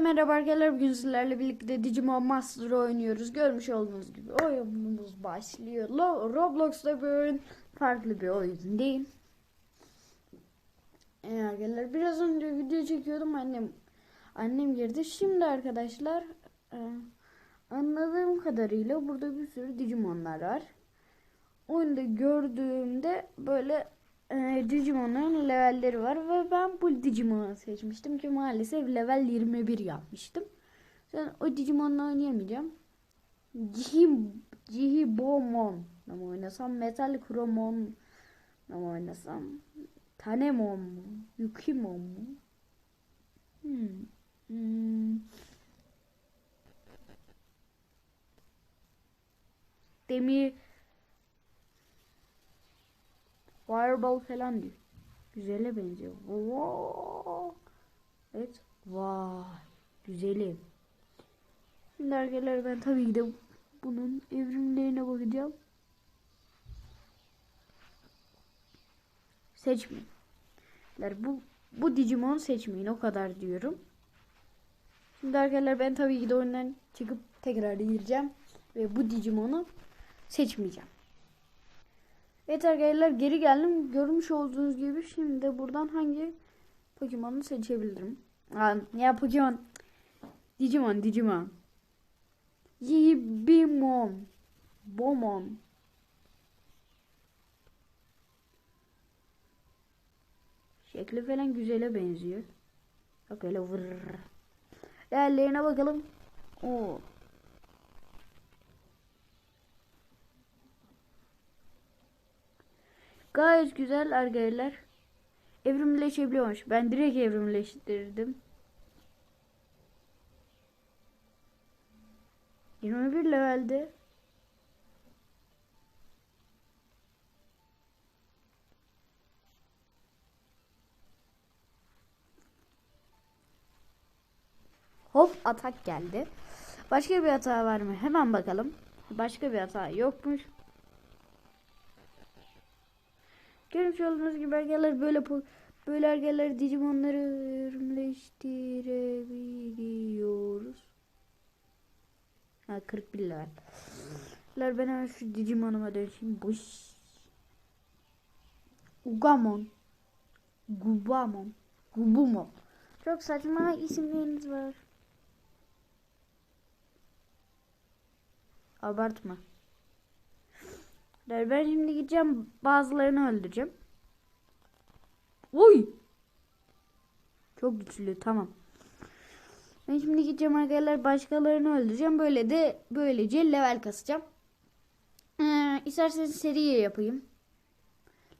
merhaba arkadaşlar. Bugün sizlerle birlikte Digimon Master oynuyoruz. Görmüş olduğunuz gibi oyunumuz başlıyor. Lo- Roblox'ta bir oyun. Farklı bir oyun değil. Ee, arkadaşlar biraz önce video çekiyordum. Annem annem girdi. Şimdi arkadaşlar e, anladığım kadarıyla burada bir sürü Digimonlar var. Oyunda gördüğümde böyle e, levelleri var ve ben bu Digimon'u seçmiştim ki maalesef level 21 yapmıştım. Ben o Digimon'la oynayamayacağım. Cihim, Cihibomon mı oynasam, Metal Kromon mı oynasam, Tanemon mu, Yukimon mu? Hmm. Hmm. Demir Fireball falan diyor. Güzele benziyor. Vay. Evet. Vay. Güzelim. Şimdi arkadaşlar ben tabii ki de bunun evrimlerine bakacağım. Seçmeyin. Bu bu Digimon seçmeyin o kadar diyorum. Şimdi arkadaşlar ben tabii ki de oyundan çıkıp tekrar gireceğim ve bu Digimon'u seçmeyeceğim. Evet arkadaşlar geri geldim. Görmüş olduğunuz gibi şimdi de buradan hangi Pokemon'u seçebilirim? Ya Pokemon. Digimon, Digimon. Yibimon. Bomon. Şekli falan güzele benziyor. Bak öyle vır. Değerlerine bakalım. Oo. Gayet güzel arkadaşlar. Evrimleşebiliyormuş. Ben direkt evrimleştirdim. 21 levelde. Hop atak geldi. Başka bir hata var mı? Hemen bakalım. Başka bir hata yokmuş. Görmüş olduğunuz gibi ergeler böyle böyle ergeler Digimon'ları örümleştirebiliyoruz. Ha 41 level. Ben hemen şu Digimon'uma dönüşeyim. Buş. Ugamon. Gubamon. Gubumon. Çok saçma isimleriniz var. Abartma. Ben şimdi gideceğim bazılarını öldüreceğim. Oy! Çok güçlü tamam. Ben şimdi gideceğim arkadaşlar başkalarını öldüreceğim. Böyle de böylece level kasacağım. Ee, isterseniz seriye yapayım.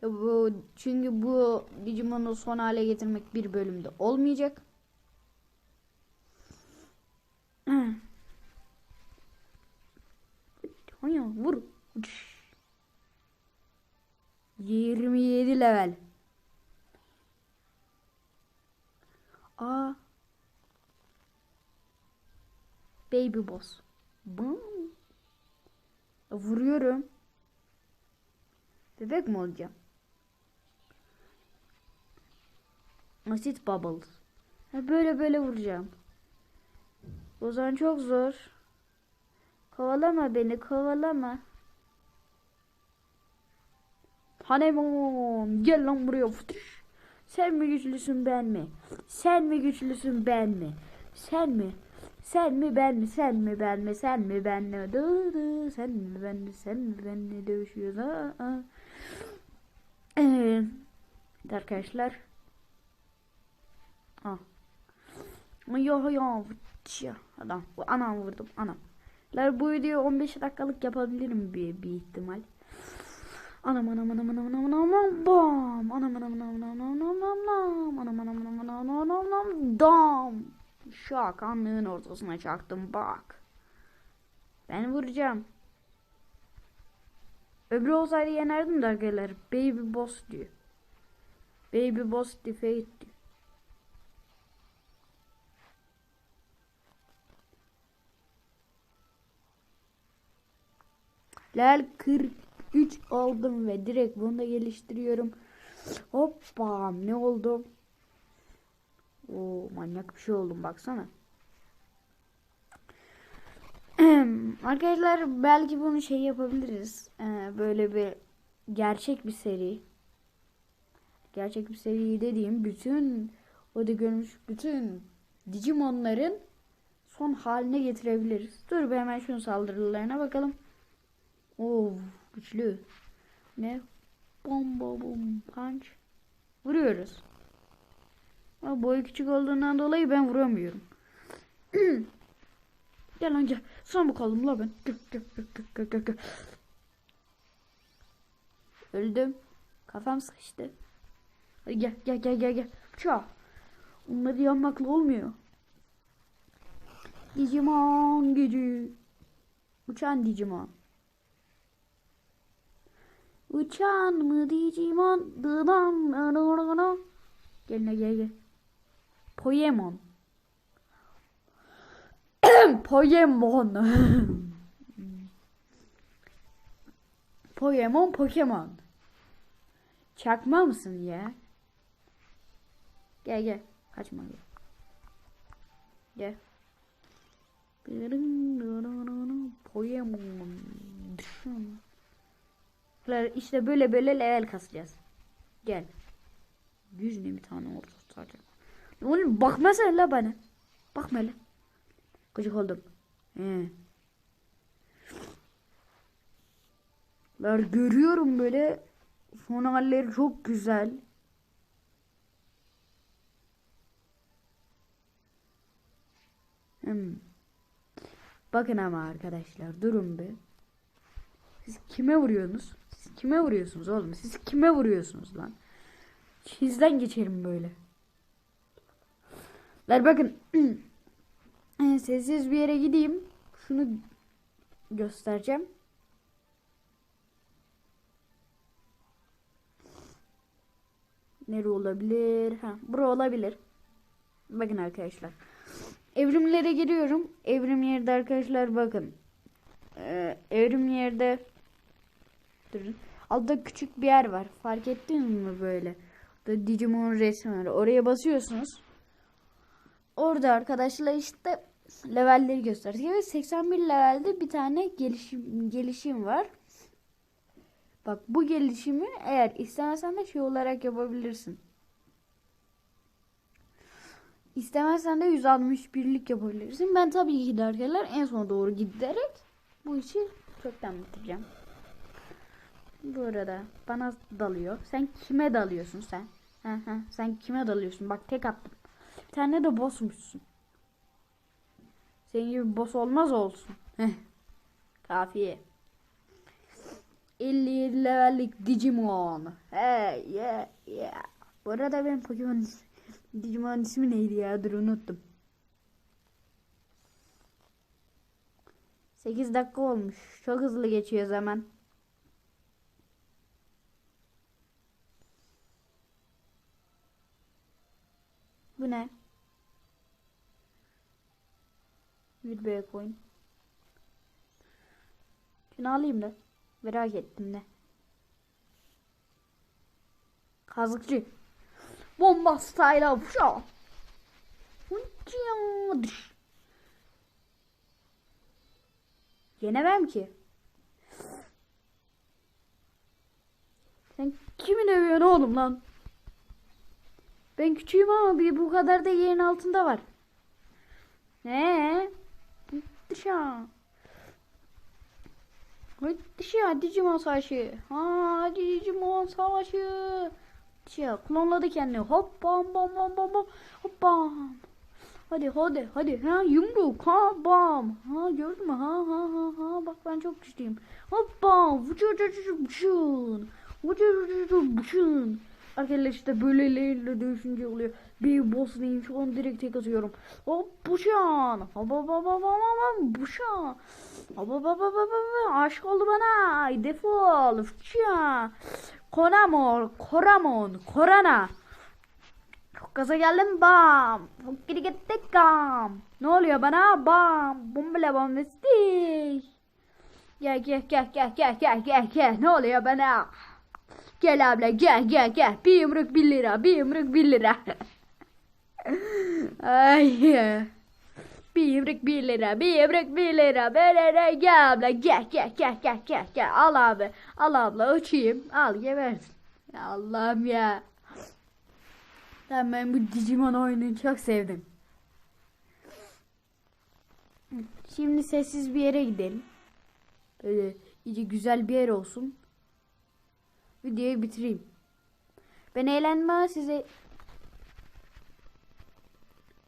Bu, çünkü bu Digimon'u son hale getirmek bir bölümde olmayacak. Level. A Baby boss. Bum. Vuruyorum. Bebek mi olacağım? Asit bubbles. Ha böyle böyle vuracağım. O zaman çok zor. Kovalama beni, kovalama. Hanemon gel lan buraya. Sen mi güçlüsün ben mi? Sen mi güçlüsün ben mi? Sen mi? Sen mi ben mi? Sen mi ben mi? Sen mi ben mi? Dı dı. Sen mi ben mi? Sen mi ben mi? Dövüşüyoruz. Aa, aa. Evet arkadaşlar. Ah. Ya ya adam. Anam vurdum anam. Bu videoyu 15 dakikalık yapabilirim bir, bir ihtimal. Anam anam anam anam anam anam bam. Anam anam anam anam anam anam anam anam anam anam anam anam dam. Şak ortasına çaktım bak. Ben vuracağım. Öbürü olsaydı yenerdim de arkadaşlar. Baby boss diyor. Baby boss defeat diyor. Lel 40 3 aldım ve direkt bunu da geliştiriyorum. Hoppa ne oldu? O manyak bir şey oldum baksana. Arkadaşlar belki bunu şey yapabiliriz. Ee, böyle bir gerçek bir seri. Gerçek bir seri dediğim bütün o da görmüş bütün Digimon'ların son haline getirebiliriz. Dur bir hemen şunun saldırılarına bakalım. Oo güçlü. Ne? Bomba bom punch. Vuruyoruz. Ama boyu küçük olduğundan dolayı ben vuramıyorum. gel lan gel. Sana bakalım la ben. Gel gel gel gel gel gel. Öldüm. Kafam sıkıştı. Hadi gel gel gel gel gel. Çağ. Onları yanmakla olmuyor. Digimon gücü. Uçan Digimon. Uçan mı Digimon? Dıdan. Gel ne gel gel. Poyemon. Poyemon. Poyemon Pokemon. Çakma mısın ya? Gel gel. Kaçma gel. Gel. Poyemon. İşte böyle böyle level kasacağız. Gel. Yüz ne bir tane oldu sadece. Oğlum bakma sen la bana. Bakma la. Gıcık oldum. He. Lar görüyorum böyle son halleri çok güzel. Hmm. Bakın ama arkadaşlar durun be. Siz kime vuruyorsunuz? Siz kime vuruyorsunuz oğlum? Siz kime vuruyorsunuz lan? Çizden geçerim böyle. Ver bakın. Sessiz bir yere gideyim. Şunu göstereceğim. Nere olabilir? Ha, bura olabilir. Bakın arkadaşlar. Evrimlere giriyorum. Evrim yerde arkadaşlar bakın. Ee, evrim yerde durun. Altta küçük bir yer var. Fark ettiniz mi böyle? Da Digimon resmi var. Oraya basıyorsunuz. Orada arkadaşlar işte levelleri gösteriyor. Ve 81 levelde bir tane gelişim, gelişim var. Bak bu gelişimi eğer istemezsen de şey olarak yapabilirsin. İstemezsen de 161'lik yapabilirsin. Ben tabii ki derkeler en sona doğru giderek bu işi çoktan bitireceğim. Bu arada bana dalıyor. Sen kime dalıyorsun sen? Hı hı, sen kime dalıyorsun? Bak tek attım. Bir tane de bossmuşsun. Senin gibi boss olmaz olsun. Kafiye. 57 levellik Digimon. Hey yeah yeah. Bu arada ben Pokemon Digimon ismi neydi ya? Dur unuttum. 8 dakika olmuş. Çok hızlı geçiyor zaman. Bu ne? Bir B coin. Şunu alayım da. Merak ettim de. Kazıkçı. Bomba style show. Yenemem ki. Sen kimi dövüyorsun oğlum lan? Ben küçüğüm ama bir bu kadar da yerin altında var. Ne? Dışarı. Hadi dışarı Digimon savaşı. Ha Digimon savaşı. Dışarı klonladı kendini. Hop bam bam bam bam bam. Hop bam. Hadi hadi hadi ha yumruk ha bam. Ha gördün mü ha ha ha ha bak ben çok güçlüyüm. Hop bam. Vıcı vıcı vıcı vıcı. Vıcı vıcı vıcı. Arkadaşlar işte böylelerle dövüşünce oluyor. Bir boss neyim şu an direkt tek atıyorum. Hop buşan. Baba buşan. Baba aşk oldu bana. Defol. Fıça. Konamor. Koramon. Korana. Çok gaza geldim bam. Geri gittik gam. Ne oluyor bana bam. Bombele bombestik. Gel gel gel gel gel gel gel gel. Ne oluyor bana? Gel abla gel gel gel. Bir yumruk bir lira. Bir yumruk bir lira. Ay. Bir yumruk bir lira. Bir yumruk bir lira. Böyle gel abla gel gel gel gel gel gel. Al abi. Al abla uçayım. Al gebersin. Ya Allah'ım ya. Tamam ben bu Digimon oyununu çok sevdim. Şimdi sessiz bir yere gidelim. Böyle iyice güzel bir yer olsun. Videoyu bitireyim. Ben eğlendim ama size...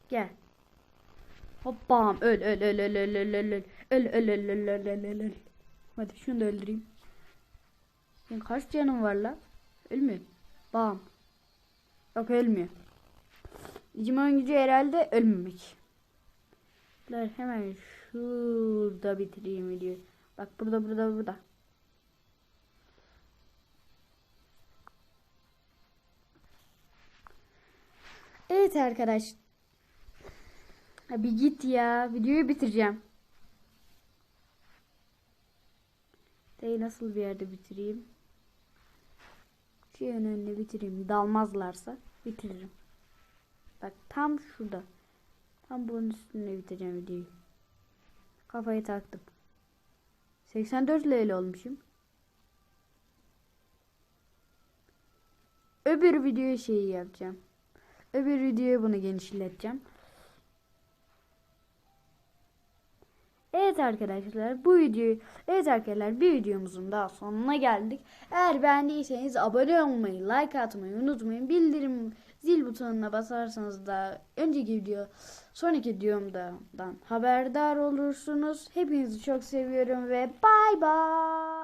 Gel. Hoppam öl öl öl öl öl öl öl öl öl öl öl öl öl öl öl öl Hadi şunu da öldüreyim. Senin kaç canın var la? Ölmüyor. Bam. Yok ölmüyor. Digimon gücü herhalde ölmemek. Hemen şurada bitireyim videoyu. Bak burada burada burada. Evet arkadaş. Ha bir git ya. Videoyu bitireceğim. Değil nasıl bir yerde bitireyim? Şeyin önünde bitireyim. Dalmazlarsa bitiririm. Bak tam şurada. Tam bunun üstünde bitireceğim videoyu. Kafayı taktım. 84 level olmuşum. Öbür videoya şeyi yapacağım. Öbür videoya bunu genişleteceğim. Evet arkadaşlar bu videoyu evet arkadaşlar bir videomuzun daha sonuna geldik. Eğer beğendiyseniz abone olmayı, like atmayı unutmayın. Bildirim zil butonuna basarsanız da önceki video sonraki videomdan haberdar olursunuz. Hepinizi çok seviyorum ve bay bay.